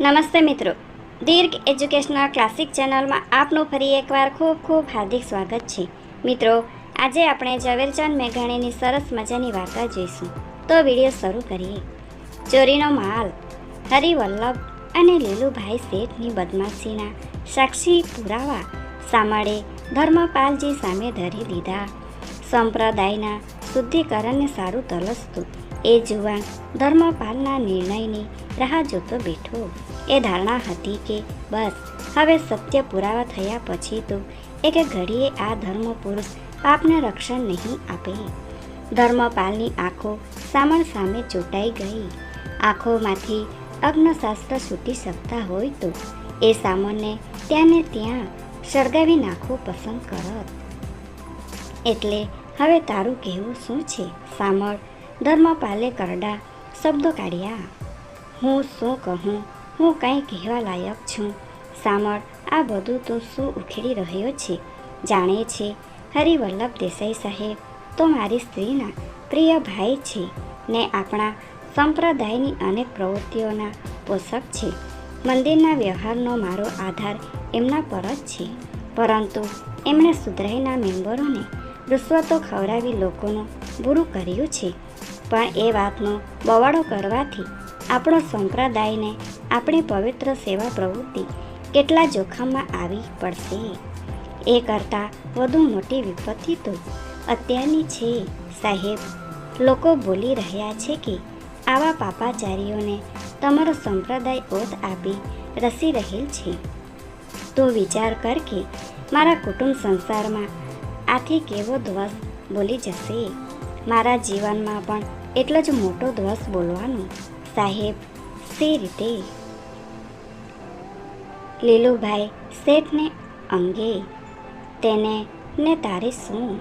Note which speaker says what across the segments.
Speaker 1: નમસ્તે મિત્રો. દીર્ઘ educational classic ચેનલમાં આપનું ફરી એકવાર ખૂબ ખૂબ હાર્દિક સ્વાગત છે. મિત્રો, આજે આપણે ઝવેરચંદ મેઘાણીની સરસ મજાની વાર્તા જોઈશું. તો વીડિયો શરૂ કરીએ. ચોરીનો માલ, હરિવલ્લભ અને લીલુભાઈ શેઠની બદમાશીના સાક્ષી પુરાવા સાંભળે ધર્મપાલજી સામે ધરી દીધા. સંપ્રદાયના શુદ્ધિકરણને સારું તલસતું એ જુવાન ધર્મપાલના નિર્ણયની રાહ જોતો બેઠો. એ ધારણા હતી કે બસ, હવે સત્ય પુરાવા થયા પછી તો એક ઘડીએ આ ધર્મ પુરુષ પાપને રક્ષણ નહીં આપે. ધર્મપાલની આંખો સામણ સામે ચોંટાઈ ગઈ. આંખોમાંથી અગ્નશાસ્ત્ર છૂટી શકતા હોય તો એ સામાન્ય ત્યાં ને ત્યાં સળગાવી નાખવું પસંદ કરત. એટલે હવે તારું કહેવું શું છે? સામળ ધર્મપાલે કરડા શબ્દો કાઢ્યા. હું શું કહું? હું કંઈ કહેવા લાયક છું. સામળ, આ બધું તું શું ઉખેડી રહ્યો છે? જાણે છે, હરિવલ્લભ દેસાઈ સાહેબ તો મારી સ્ત્રીના પ્રિય ભાઈ છે ને આપણા સંપ્રદાયની અનેક પ્રવૃત્તિઓના પોષક છે. મંદિરના વ્યવહારનો મારો આધાર એમના પર જ છે. પરંતુ એમણે સુધરાઈના મેમ્બરોને રૂશ્વતો ખવડાવી લોકોનું બુરું કર્યું છે. પણ એ વાતનો બવાડો કરવાથી આપણો સંપ્રદાયને આપણી પવિત્ર સેવા પ્રવૃત્તિ કેટલા જોખમમાં આવી પડશે. એ કરતાં વધુ મોટી વિપત્તિ તો અત્યારની છે, સાહેબ. લોકો બોલી રહ્યા છે કે આવા પાપાચારીઓને તમારો સંપ્રદાય ઓત આપી રસી રહેલ છે. તો વિચાર કર કે મારા કુટુંબ સંસારમાં આથી કેવો ધ્વસ બોલી જશે. મારા જીવનમાં પણ એટલો જ મોટો ધ્વસ બોલવાનો. સાહેબ, સી રીતે? લીલુભાઈ શેઠને અંગે. તેને, ને તારે શું?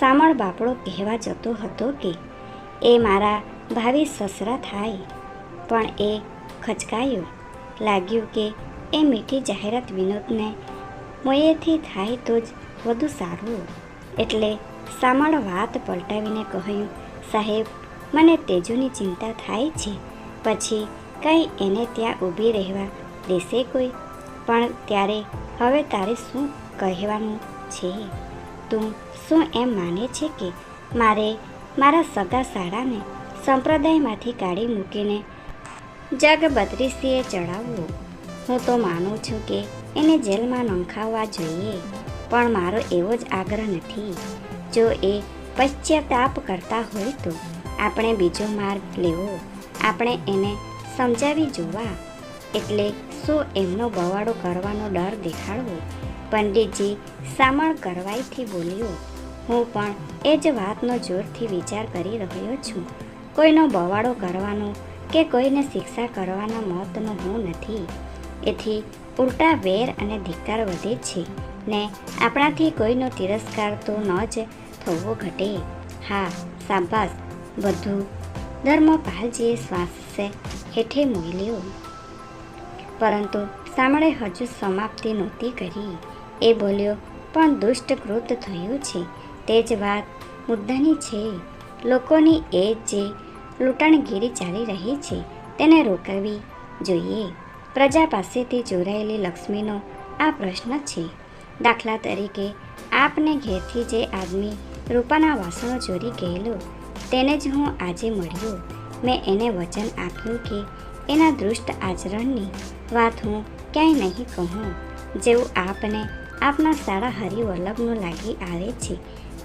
Speaker 1: સામળ બાપડો કહેવા જતો હતો કે, એ મારા ભાવિ સસરા થાય. પણ એ ખચકાયો. લાગ્યું કે, એ મીઠી જાહેરાત વિનોદને મોયેથી થાય તો જ વધુ સારું. એટલે સામળ વાત પલટાવીને કહ્યું, સાહેબ મને તેજુની ચિંતા થાય છે. પછી કંઈ એને ત્યાં ઊભી રહેવા દેશે કોઈ? પણ ત્યારે હવે તારે શું કહેવાનું છે? તું શું એમ માને છે કે મારે મારા સગા શાળાને સંપ્રદાયમાંથી કાઢી મૂકીને જગ બત્રીસીએ ચડાવવું હું તો માનું છું કે એને જેલમાં નંખાવવા જોઈએ, પણ મારો એવો જ આગ્રહ નથી. જો એ પશ્ચાતાપ કરતા હોય તો આપણે બીજો માર્ગ લેવો. આપણે એને સમજાવી જોવા. એટલે શું એમનો બવાડો કરવાનો ડર દેખાડવો? પંડિતજી સામળ કરવાઈથી બોલ્યો, હું પણ એ જ વાતનો જોરથી વિચાર કરી રહ્યો છું. કોઈનો બવાડો કરવાનો કે કોઈને શિક્ષા કરવાના મતનો હું નથી. એથી ઉલટા વેર અને ધિક્કાર વધે છે ને આપણાથી કોઈનો તિરસ્કાર તો ન જ થવો ઘટે. હા શાબાશ બધું ધર્મપાલજીએ શ્વાસે હેઠે મોઈલ્યો પરંતુ સામળે હજુ સમાપ્તિ નહોતી કરી એ બોલ્યો પણ દુષ્ટ કૃત થયું છે તે જ વાત મુદ્દાની છે લોકોની એ જે લૂંટણગીરી ચાલી રહી છે તેને રોકાવી જોઈએ પ્રજા પાસેથી ચોરાયેલી લક્ષ્મીનો આ પ્રશ્ન છે દાખલા તરીકે આપને ઘેરથી જે આદમી રૂપાના વાસણો ચોરી ગયેલો તેને જ હું આજે મળ્યો. મેં એને વચન આપ્યું કે એના દુષ્ટ આચરણની વાત હું ક્યાંય નહીં કહું. જેવું આપને આપના સારા હરિવલ્લભનું લાગી આવે છે,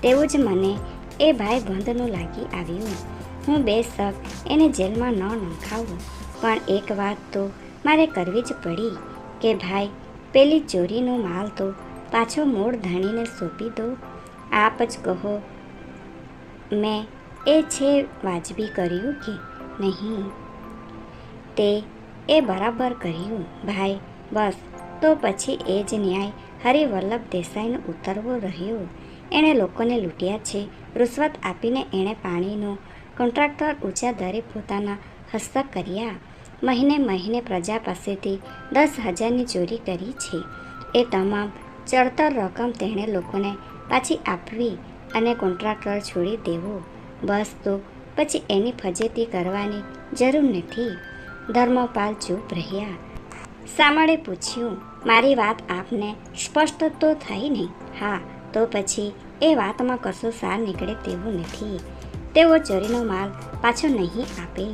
Speaker 1: તેવું જ મને એ ભાઈ બંધનું લાગી આવ્યું. હું બે શક એને જેલમાં ન નંખાવું પણ એક વાત તો મારે કરવી જ પડી કે ભાઈ, પેલી ચોરીનો માલ તો પાછો મૂળ ધણીને સોંપી દો આપ જ કહો, મેં એ છે વાજબી કર્યું કે નહીં? તે એ બરાબર કર્યું, ભાઈ, બસ. તો પછી એ જ ન્યાય હરિવલ્લભ દેસાઈનો ઉતરવો રહ્યો. એણે લોકોને લૂંટ્યા છે. રૂશ્વત આપીને એણે પાણીનો કોન્ટ્રાક્ટર ઊંચા દરે પોતાના હસ્તક કર્યા. મહિને મહિને પ્રજા પાસેથી દસ હજારની ચોરી કરી છે. એ તમામ ચડતર રકમ તેણે લોકોને પાછી આપવી અને કોન્ટ્રાક્ટર છોડી દેવો. બસ તો પછી એની ફજેતી કરવાની જરૂર નથી. ધર્મપાલ ચૂપ રહ્યા. સામળે પૂછ્યું, મારી વાત આપને સ્પષ્ટ તો થઈ નહીં? હા, તો પછી એ વાતમાં કશો સાર નીકળે તેવું નથી. તેઓ ચોરીનો માલ પાછો નહીં આપે.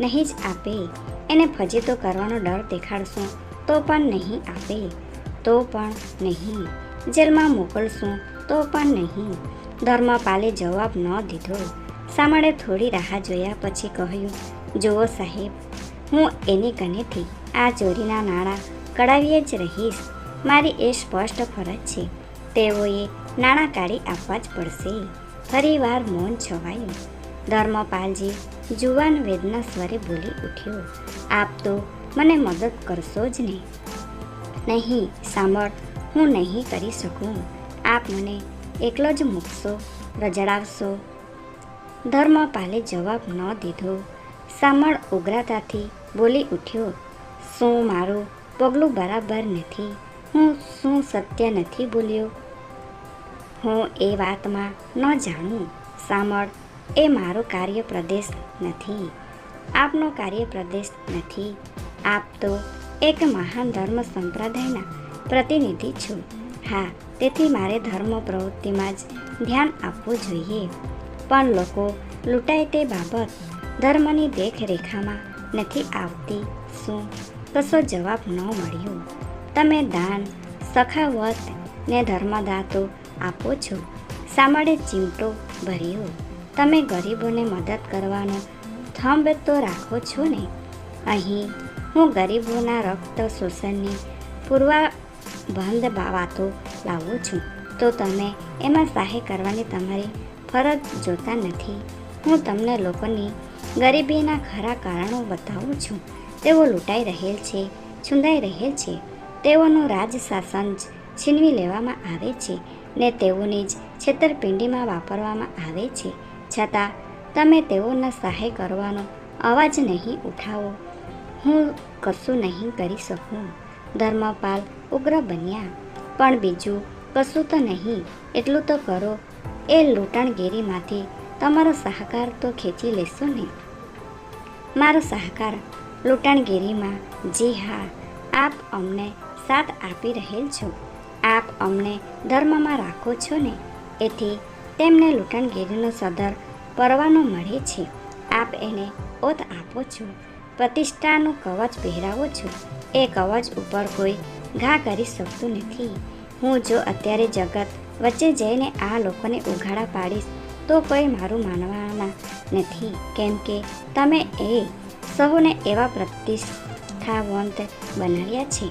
Speaker 1: નહીં જ આપે. એને ફજેતો કરવાનો ડર દેખાડશું તો પણ નહીં આપે. તો પણ નહીં. જેલમાં મોકલશું તો પણ નહીં. ધર્મપાલે જવાબ ન દીધો. સામળે થોડી રાહ જોયા પછી કહ્યું, જુઓ સાહેબ, હું એની કનેથી આ ચોરીના નાણાં કઢાવીએ જ રહીશ. મારી એ સ્પષ્ટ ફરજ છે. તેઓએ નાણાં કાઢી આપવા જ પડશે. ફરીવાર મૌન છવાયું. ધર્મપાલજી જુવાન વેદના સ્વરે બોલી ઉઠ્યો, આપ તો મને મદદ કરશો જ નહીં નહીં, સાંભળ, હું નહીં કરી શકું. આપ મને એકલો જ મૂકશો, રજડાવશો ધર્મપાલે જવાબ ન દીધો. સામળ ઉગ્રતાથી બોલી ઉઠ્યો, શું મારું પગલું બરાબર નથી? હું શું સત્ય નથી બોલ્યો? હું એ વાતમાં ન જાણું. સામળ, એ મારો કાર્ય પ્રદેશ નથી. આપનો કાર્ય પ્રદેશ નથી. આપ તો એક મહાન ધર્મ સંપ્રદાયના પ્રતિનિધિ છો. હા, તેથી મારે ધર્મ પ્રવૃત્તિમાં જ ધ્યાન આપવું જોઈએ. પણ લોકો લૂંટાય તે બાબત ધર્મની દેખરેખામાં નથી આવતી. શું? કશો જવાબ ન મળ્યો. તમે દાન, સખાવત ને ધર્મદાતો આપો છો. સામાડે ચીમટો ભર્યો. તમે ગરીબોને મદદ કરવાનો થંભ તો રાખો છો ને. અહીં હું ગરીબોના રક્ત શોષણની પૂર્વા બંધ વાતો લાવું છું. તો તમે એમાં સહાય કરવાની તમારી ફરજ જોતા નથી. હું તમને લોકોની ગરીબીના ખરા કારણો બતાવું છું. તેઓ લૂંટાઈ રહેલ છે, છુંદાઈ રહેલ છે. તેઓનું રાજ શાસન જ છીનવી લેવામાં આવે છે ને તેઓની જ છેતરપિંડીમાં વાપરવામાં આવે છે. છતાં, તમે તેઓના સહાય કરવાનો અવાજ નહીં ઉઠાવો. હું કશું નહીં કરી શકું. ધર્મપાલ ઉગ્ર બન્યા. પણ બીજું કશું તો નહીં. એટલું તો કરો. એ લૂંટણગીરીમાંથી તમારો સહકાર તો ખેંચી લેશો ને. મારો સહકાર લૂંટણગીરીમાં જી હા, આપ અમને સાથ આપી રહેલ છો. આપ અમને ધર્મમાં રાખો છો ને. એથી તેમને લૂંટણગીરીનો સદર પરવાનો મળે છે. આપ એને ઓત આપો છો. પ્રતિષ્ઠાનું કવચ પહેરાવો છો. એ કવચ ઉપર કોઈ ઘા કરી શકતું નથી. હું જો અત્યારે જગત વચ્ચે જઈને આ લોકોને ઉઘાડા પાડીશ. તો કોઈ મારું માનવાના નથી. કેમ કે તમે એ સહુને એવા પ્રતિષ્ઠાવંત બનાવ્યા છે.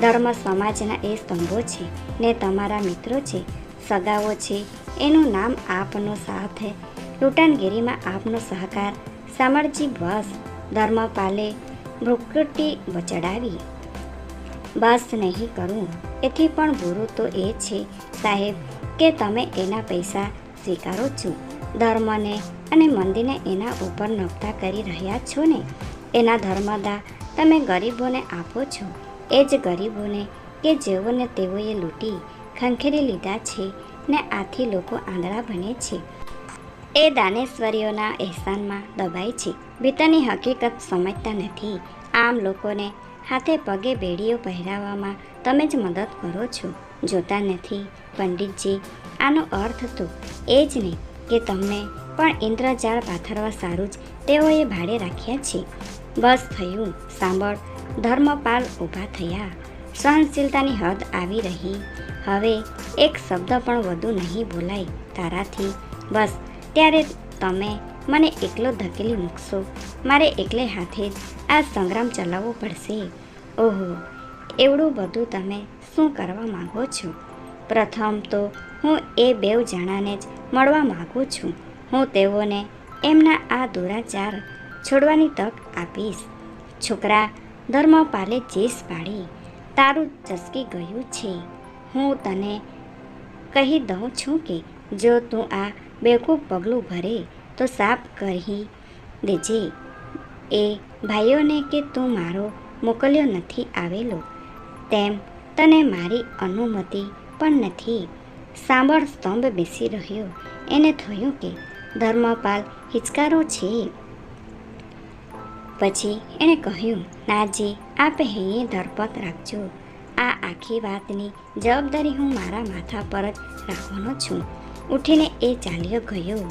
Speaker 1: ધર્મ સમાજના એ સ્તંભો છે ને તમારા મિત્રો છે. સગાઓ છે. એનું નામ આપનો સાથ. લૂંટણગીરીમાં આપનો સહકાર. સામરજી બસ. ધર્મપાલે ભ્રુકટી ચડાવી બસ નહીં કરું. એથી પણ બુરું તો એ છે, સાહેબ, કે તમે એના પૈસા સ્વીકારો છો. ધર્મને અને મંદિરને એના ઉપર નફતા કરી રહ્યા છો ને? એના ધર્મદા તમે ગરીબોને આપો છો. એ જ ગરીબોને કે જેઓને તેઓએ લૂંટી, ખંખેરી લીધા છે ને આથી લોકો આંધળા બને છે. એ દાનેશ્વરીઓના અહેસાનમાં દબાય છે. ભીતરની હકીકત સમજતા નથી. આમ લોકોને હાથે પગે બેડીઓ પહેરાવવામાં તમે જ મદદ કરો છો. જોતા નથી. પંડિતજી, આનો અર્થ તો એ જ નહીં કે તમને પણ ઇન્દ્રજાળ પાથરવા સારું જ તેઓએ ભાડે રાખ્યા છે. બસ થયું. સાંભળ, ધર્મપાલ ઊભા થયા. સહનશીલતાની હદ આવી રહી. હવે એક શબ્દ પણ વધુ નહીં બોલાય તારાથી. બસ, ત્યારે તમે મને એકલો ધકેલી મૂકશો. મારે એકલે હાથે જ આ સંગ્રામ ચલાવવો પડશે. ઓહો, એવડું બધું તમે શું કરવા માગો છો? પ્રથમ તો હું એ બેવ જણાને જ મળવા માગું છું. હું તેઓને એમના આ દુરાચાર છોડવાની તક આપીશ. છોકરા, ધર્મપાલે જેસ પાડી. તારું ચસકી ગયું છે. હું તને કહી દઉં છું કે જો તું આ બેકૂફ પગલું ભરે તો સાફ કહી દેજે એ ભાઈઓને કે તું મારો મોકલ્યો નથી આવેલો. તેમ તને મારી અનુમતિ પણ નથી. સાંભળ, સ્તંભ બેસી રહ્યો. એને થયું કે ધર્મપાલ હિચકારો છે. પછી એણે કહ્યું, નાજી, આપ અહીં ધરપત રાખજો. આ આખી વાતની જવાબદારી હું મારા માથા પર જ રાખવાનો છું. ઉઠીને એ ચાલ્યો ગયો.